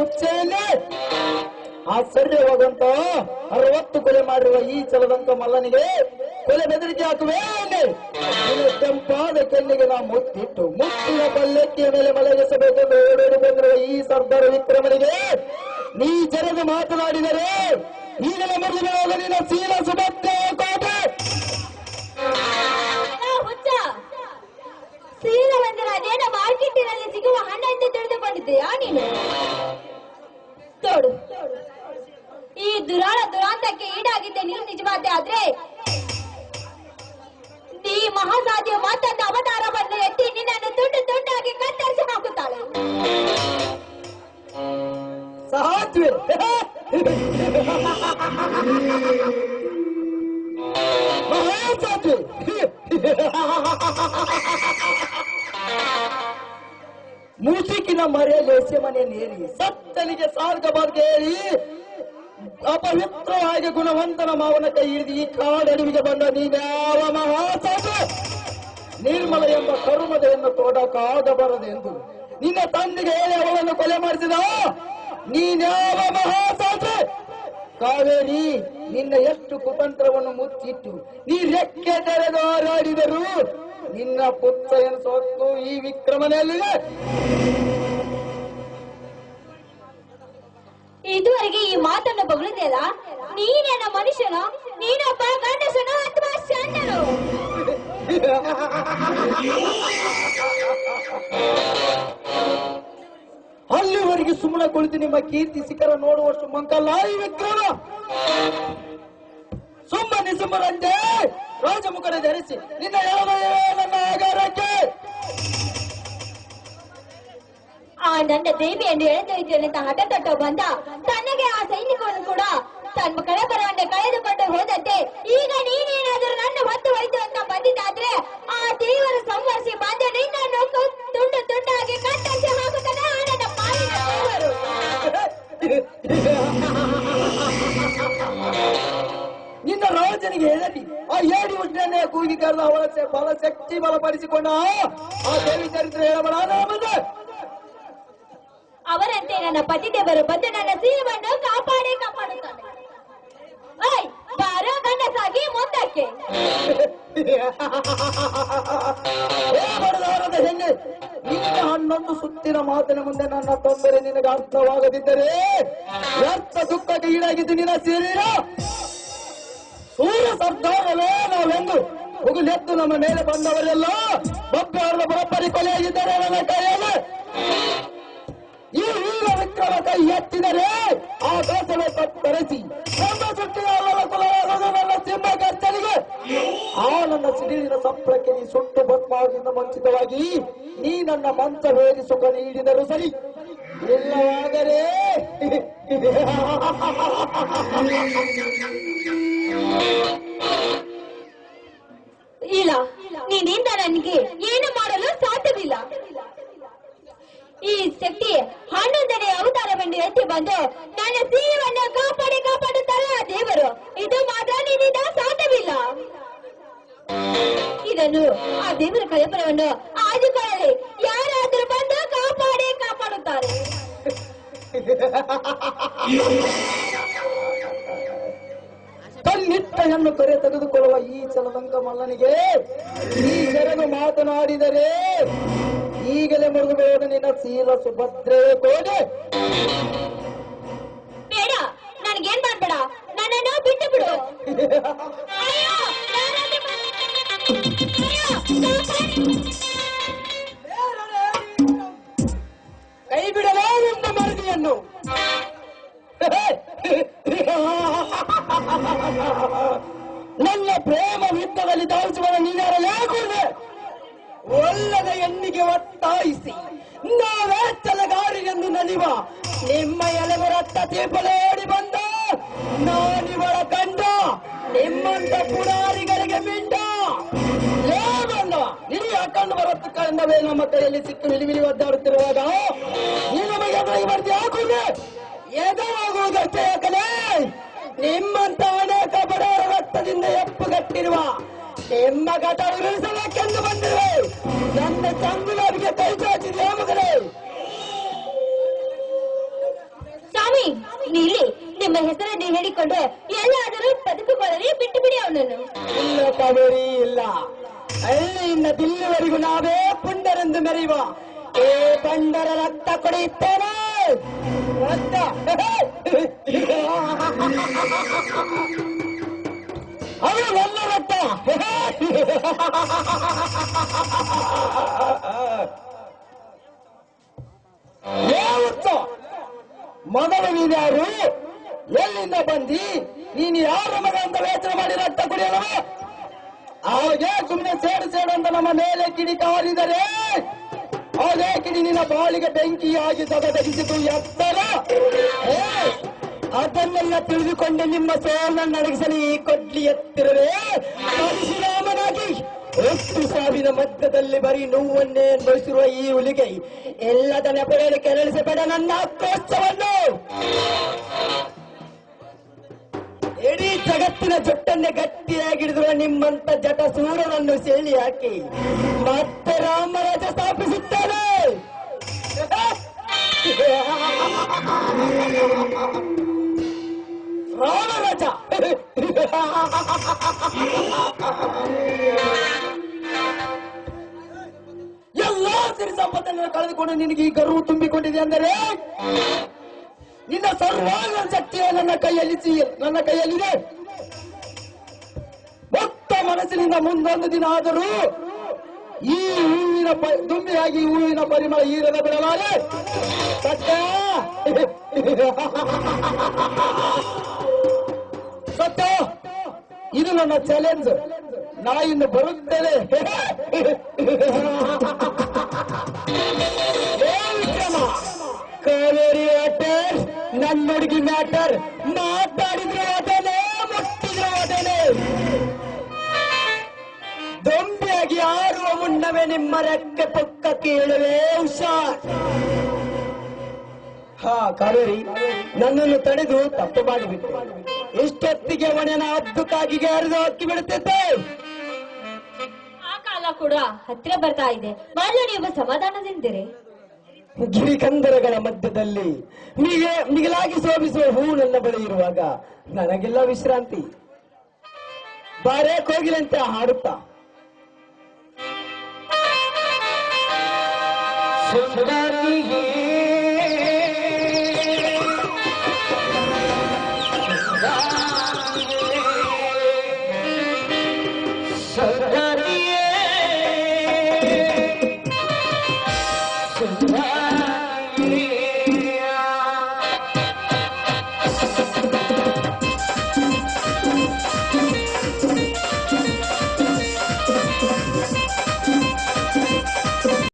ಉಚ್ಚೆಯಲ್ಲಿ ಆಶ್ಚರ್ಯವಾದಂತ ಅರವತ್ತು ಕೊಲೆ ಮಾಡಿರುವ ಈ ಚಲದಂತ ಮಲ್ಲನಿಗೆ ಕೊಲೆ ಬೆದರಿಕೆ ಹಾಕುವೆ ಕೆಂಪಾದ ಕೆನ್ನಿಗೆ ನಾ ಮುತ್ತಿಟ್ಟು ಮುತ್ತಿನ ಪಲ್ಲಕ್ಕಿಯ ಮೇಲೆ ಮಲಗಿಸಬೇಕೆಂದು ಓಡೋಡಿ ಬಂದಿರುವ ಈ ಸರ್ದಾರ ವಿಕ್ರಮನಿಗೆ ನೀ ಜರೆದು ಮಾತನಾಡಿದರೆ ಈಗಲೇ ಮದುವೆ ನಿನ್ನ ಸೀಲ ಸುಭತ್ತೆ ಕೋಟೆ ಮಹಾಸಾಧಿಯ ಮತ್ತೊಂದು ಅವತಾರವನ್ನು ಎತ್ತಿ ನಿನ್ನನ್ನು ತುಂಡು ತುಂಡಾಗಿ ಕತ್ತರಿಸಿ ಹಾಕುತ್ತಾಳೆ. ಮಹಾಸಾಧ್ವೆ ಮುಸುಕಿನ ಮರೆಯಲ್ಲಿ ಎಸೆ ಮನೆಯನ್ನೇರಿ ಸತ್ತನಿಗೆ ಸಾರ್ಗಬಾರ್ದು ಹೇಳಿ ಅಪವಿತ್ರವಾಗಿ ಗುಣವಂತನ ಮಾವನ ಕೈ ಹಿಡಿದು ಈ ಕಾಡಡಿವಿಗೆ ಬಂದ ನೀನ್ಯಾವ ಮಹಾಸಾಧ್ವೆ ನಿರ್ಮಲ ಎಂಬ ಕರುಮದೆಯನ್ನು ಎಂದು ನಿನ್ನ ತಂದೆಗೆ ಹೇಳಿ ಅವಳನ್ನು ಕೊಲೆ ಮಾಡಿಸಿದ? ನೀನ್ಯಾವ ಮಹಾಸಾಧ್ವೆ? ಕಾವೇರಿ, ನಿನ್ನ ಎಷ್ಟು ಕುತಂತ್ರವನ್ನು ಮುಚ್ಚಿಟ್ಟು ನೀ ರೆಕ್ಕೆ ತೆರೆದು ಹಾರಾಡಿದರು ನಿನ್ನ ಪುತ್ರ ಸೊತ್ತು ಈ ವಿಕ್ರಮನೆಯಲ್ಲಿದೆ ಇದುವರೆಗೆ ಈ ಮಾತನ್ನು ಬಗಳಿದೆಯಲ್ಲ ನೀನೇನ ಮನುಷ್ಯನು? ನೀನೊಬ್ಬ ಗಂಡಸನು ಅಥವಾ ಷಂಡನು ಅಲ್ಲಿವರೆಗೆ ಸುಮ್ಮನೆ ಕುಳಿತು ನಿಮ್ಮ ಕೀರ್ತಿ ಶಿಖರ ನೋಡುವಷ್ಟು ಮಂಕಲ್ಲ ಈ ವಿಕ್ರಮ ಸುಮ್ಮನೆ ಸುಮ್ಮರಂತೆ ರಾಜಮುಖನ ಧರಿಸಿ ನಿನ್ನ ಯಾವ ನನ್ನ ಆಗಾರಕ್ಕೆ. ಆ ನನ್ನ ದೇವಿಯನ್ನು ಇದ್ದೇನೆ ಅಂತ ಹಠ ತಟ್ಟ ಬಂದ ತನಗೆ ಆ ಸೈನಿಕವನ್ನು ಕೂಡ ತನ್ನ ಕಳಬರವನ್ನ ಕಳೆದುಕೊಂಡು ಹೋದಂತೆ ಈಗ ನೀನೇನಾದರೂ ನನ್ನ ಹೊತ್ತು ಹೋಯ್ತು ಬಂದಿದ್ದಾದ್ರೆ ಆ ದೇವರು ಸಂವರಿಸಿ ನಿನ್ನನ್ನು ಕು- ತುಂಡು ತುಂಡಾಗಿ ಕತ್ತರಿಸಿ ಹಾಕುತ್ತಾನೆ ಆ ನನ್ನ ಪಾಲಿನ ದೇವರು. ನಿನ್ನ ರಾಜನಿಗೆ ಹೇಳಿ ಆ ಏಡಿ ಉಡ್ಡನೆ ಕೂಗಿ ಕರೆದ ಅವಳ ಬಲ ಶಕ್ತಿ ಬಲಪಡಿಸಿಕೊಂಡ ಆ ದೇವಿ ಚರಿತ್ರೆ ಹೇಳಬಳ ಅವರಂತೆ ನನ್ನ ಪತಿದೇವರು ಬಂದು ನನ್ನ ಸೀರೆಯನ್ನು ಕಾಪಾಡಿ ಹೆಣ್ಣೆ ನಿನ್ನ ಹನ್ನೊಂದು ಸುತ್ತಿನ ಮಾತಿನ ಮುಂದೆ ನನ್ನ ತೊಂದರೆ ನಿನಗೆ ಅರ್ಥವಾಗದಿದ್ದರೆ ವ್ಯರ್ಥ ದುಃಖಕ್ಕೆ ಈಡಾಗಿದ್ದು ನಿನ್ನ ಶರೀರ ಸೂರ್ಯ ಸರ್ದಾರವೇ ನಾವೆಂದು ಉಗುಲೆತ್ತು ನಮ್ಮ ಮೇಲೆ ಬಂದವರೆಲ್ಲ ಬಬ್ಬೆ ಬರಬ್ಬರಿ ಕೊಲೆಯಾಗಿದ್ದಾರೆ ನನ್ನ ಕೈಯಲ್ಲಿ ಈ ವೀರ ವಿಕ್ರಮ ಕೈ ಎತ್ತಿದರೆ ಆ ದೇಶವೇ ಕತ್ತರಿಸಿ ನಮ್ಮ ಸುಟ್ಟಿನ ಸಿಡಿಲಿನ ಸಂಪ್ರಕ್ಕೆ ನೀ ಸುಟ್ಟು ಭಸ್ಮಾದಿಂದ ವಂಚಿತವಾಗಿ, ನೀ ನನ್ನ ಮಂಚ ವೇದಿ ಸುಖ ನೀಡಿದರು ಸರಿ. ಇಲ್ಲವಾದರೆ ಇಲ್ಲ ನೀನಿಂದ ನನಗೆ ಏನು ಮಾಡಲು ಸಾಧ್ಯವಿಲ್ಲ. ಈ ಶಕ್ತಿ ಹನ್ನೊಂದನೇ ಅವತಾರವನ್ನು ಎತ್ತಿ ಬಂದು ನನ್ನ ಸಿಹಿಯನ್ನು ಕಾಪಾಡಿ ಕಾಪಾಡುತ್ತಾರೆ ಆ ದೇವರು. ಇದು ಮಾತ್ರ ನಿನ್ನಿಂದ ಇದನ್ನು ಆ ದೇವರ ಕಳಪರವನ್ನು ಆದುಕೊಳ್ಳಲಿ ಯಾರಾದರೂ ಬಂದು ಕಾಪಾಡಿ ಕಾಪಾಡುತ್ತಾರೆ. ತನ್ನಿಟ್ಟೆಯನ್ನು ಕರೆ ತೆಗೆದುಕೊಳ್ಳುವ ಈ ಚಲವಂತ ಮಲ್ಲನಿಗೆ ಈ ಜರನು ಮಾತನಾಡಿದರೆ ಈಗಲೇ ಮುರಿದು ಬೇಡ ನಿನ್ನ ಸೀಲ ಸುಭದ್ರೆ ಕೋಡೆ ಬೇಡ ನನಗೇನ್ ಮಾಡ್ಬೇಡ ನನ್ನನ್ನು ಬಿಟ್ಟು ಬಿಡು. ಕೈ ಮರದಿಯನ್ನು ನನ್ನ ಪ್ರೇಮ ಯುದ್ಧದಲ್ಲಿ ಧಾವಿಸುವ ನೀನಾರಲೇ ಕೂಡಿದೆ ಒಲ್ಲದ ಹೆಣ್ಣಿಗೆ ಒತ್ತಾಯಿಸಿ ನಾವೇ ತಲೆಗಾರಿಗೆಂದು ನಲಿವ ನಿಮ್ಮ ಎಲೆಗರತ್ತ ರಕ್ತ ತೀಪಲೋಡಿ ಬಂದ ನಾನಿವಳ ಕಂಡ ನಿಮ್ಮಂತ ಪುರಾರಿಗಳಿಗೆ ಬರತ್ತ ಕಂಡವೇ ನಮ್ಮ ಕೈಯಲ್ಲಿ ಸಿಕ್ಕು ವಿಲಿವಿಲಿ ಒದ್ದಾಡುತ್ತಿರುವಾಗ ನೀ ನಮಗೆ ಎದುರಿಗೆ ಬರ್ತಿ ಹಾಕುದೆ ಎದುರಾಗುವುದಷ್ಟೇ ಯಾಕಲೇ ನಿಮ್ಮಂತ ಅನೇಕ ಇರುವ ಎಂಬ ಘಟ ಉರುಳಿಸಬೇಕೆಂದು ಬಂದಿರುವೆ. ನನ್ನ ತಂಗುಲರಿಗೆ ಕೈ ಚಾಚಿದೆ ಮಗಳೇ ಸ್ವಾಮಿ ನೀಲಿ ನಿಮ್ಮ ಹೆಸರನ್ನು ಹೇಳಿಕೊಂಡು. ಎಲ್ಲಾದರೂ ಬದುಕುಕೊಳ್ಳಲಿ ಬಿಟ್ಟು ಬಿಡಿ ಅವನನ್ನು. ಇಲ್ಲ ಕಾವೇರಿ ಇಲ್ಲ. ಹಳ್ಳಿಯಿಂದ ದಿಲ್ಲಿವರೆಗೂ ನಾವೇ ಪುಂಡರೆಂದು ಮೆರೆಯುವ ಏ ಬಂಡರ ರಕ್ತ ಕುಡಿಯುತ್ತೇನೆ ರಕ್ತ ಅವಳು ನನ್ನ ರಕ್ತ ಯಾವತ್ತು ಮೊದಲು ನೀನ್ಯಾರು ಎಲ್ಲಿಂದ ಬಂದಿ ನೀನು ಯಾರ ಮಗ ಅಂತ ಯೋಚನೆ ಮಾಡಿ ರಕ್ತ ಕುಡಿಯಲವ ಅವಾಗೆ ಸುಮ್ಮನೆ ಸೇಡು ಸೇಡು ಅಂತ ನಮ್ಮ ಮೇಲೆ ಕಿಡಿ ಕಾಲಿದರೆ ಅದೇ ಕಿಡಿ ನಿನ್ನ ಬಾಳಿಗೆ ಬೆಂಕಿಯಾಗಿ ತಗದಗಿಸಿತು ಎತ್ತರ. ಅದನ್ನೆಲ್ಲ ತಿಳಿದುಕೊಂಡು ನಿಮ್ಮ ಸೋಲನ್ನು ನಡಗಿಸಲಿ, ಈ ಕೊಡ್ಲಿ ಎತ್ತಿರವೇ ಪರಶುರಾಮನಾಗಿ ಎಷ್ಟು ಸಾವಿನ ಮಧ್ಯದಲ್ಲಿ ಬರೀ ನೋವನ್ನೇ ಅನುಭವಿಸಿರುವ ಈ ಹುಲಿಗೆ ಎಲ್ಲದ ನೆಪದಲ್ಲಿ ಕೆರಳಿಸಬೇಡ ನನ್ನ ಆಕ್ರೋಶವನ್ನು. ಇಡೀ ಜಗತ್ತಿನ ಜೊಟ್ಟನ್ನೇ ಗಟ್ಟಿಯಾಗಿಡಿದ್ರು ನಿಮ್ಮಂತ ಜಟ ಸೂರನನ್ನು ಸೆಳಿ ಹಾಕಿ ಮತ್ತೆ ರಾಮರಾಜ ಸ್ಥಾಪಿಸುತ್ತಾನೆ. ರಾಮರಾಜ ಎಲ್ಲ ಸಿರಿ ಸಂಪತ್ತನ್ನು ಕಳೆದುಕೊಂಡು ನಿನಗೆ ಈ ಗರ್ವ ತುಂಬಿಕೊಂಡಿದೆ ಅಂದರೆ ನಿನ್ನ ಸರ್ವಾಂಗ ಶಕ್ತಿಯ ನನ್ನ ಕೈಯಲ್ಲಿ ನನ್ನ ಕೈಯಲ್ಲಿದೆ. ಮೊತ್ತ ಮನಸ್ಸಿನಿಂದ ಮುಂದೊಂದು ದಿನ ಆದರೂ ಈ ಹೂವಿನ ದುಂಬಿಯಾಗಿ ಹೂವಿನ ಪರಿಮಳ ಈರದ ಬಿಡಲಾರೆ. ಸತ್ಯ? ಸತ್ಯ? ಇದು ನನ್ನ ಚಾಲೆಂಜ್ ನಾ ಇನ್ನು ಬರುತ್ತೇನೆ. ಕಾವೇರಿ ವಾಟರ್ ನನ್ನ ಹುಡುಗಿ ಮ್ಯಾಟರ್ ಮಾತಾಡಿದ್ರೆ ಅದೇನೆ ಮುಟ್ಟಿದ್ರೆ ಅದೇನೆ ದೊಂಬಿಯಾಗಿ ಆರುವ ಮುನ್ನವೇ ನಿಮ್ಮ ರೆಕ್ಕೆ ಪಕ್ಕ ಕೇಳುವೆ ಹುಷಾರ್ ಹಾ, ಕಾವೇರಿ, ನನ್ನನ್ನು ತಡೆದು ತಪ್ಪು ಮಾಡಿಬಿಟ್ಟು. ಇಷ್ಟೊತ್ತಿಗೆ ಅವನನ್ನ ಅದ್ದುಕಾಗಿಗೆ ಹರಿದು ಹಾಕಿ ಬಿಡುತ್ತಿದ್ದೆ? ಆ ಕಾಲ ಕೂಡ ಹತ್ತಿರ ಬರ್ತಾ ಇದೆ. ಮಾಡಲು ನೀವು ಸಮಾಧಾನದಿಂದಿರಿ. ಗಿರಿಕಂದರಗಳ ಮಧ್ಯದಲ್ಲಿ ಮಿಗೆ, ಮಿಗಿಲಾಗಿ ಶೋಭಿಸುವ ಹೂ ನನ್ನ ಬಳಿ ಇರುವಾಗ ನನಗೆಲ್ಲ ವಿಶ್ರಾಂತಿ. ಬಾರೆ ಕೋಗಿಲಂತೆ ಹಾಡುತ್ತಾ. ಸುಂದರ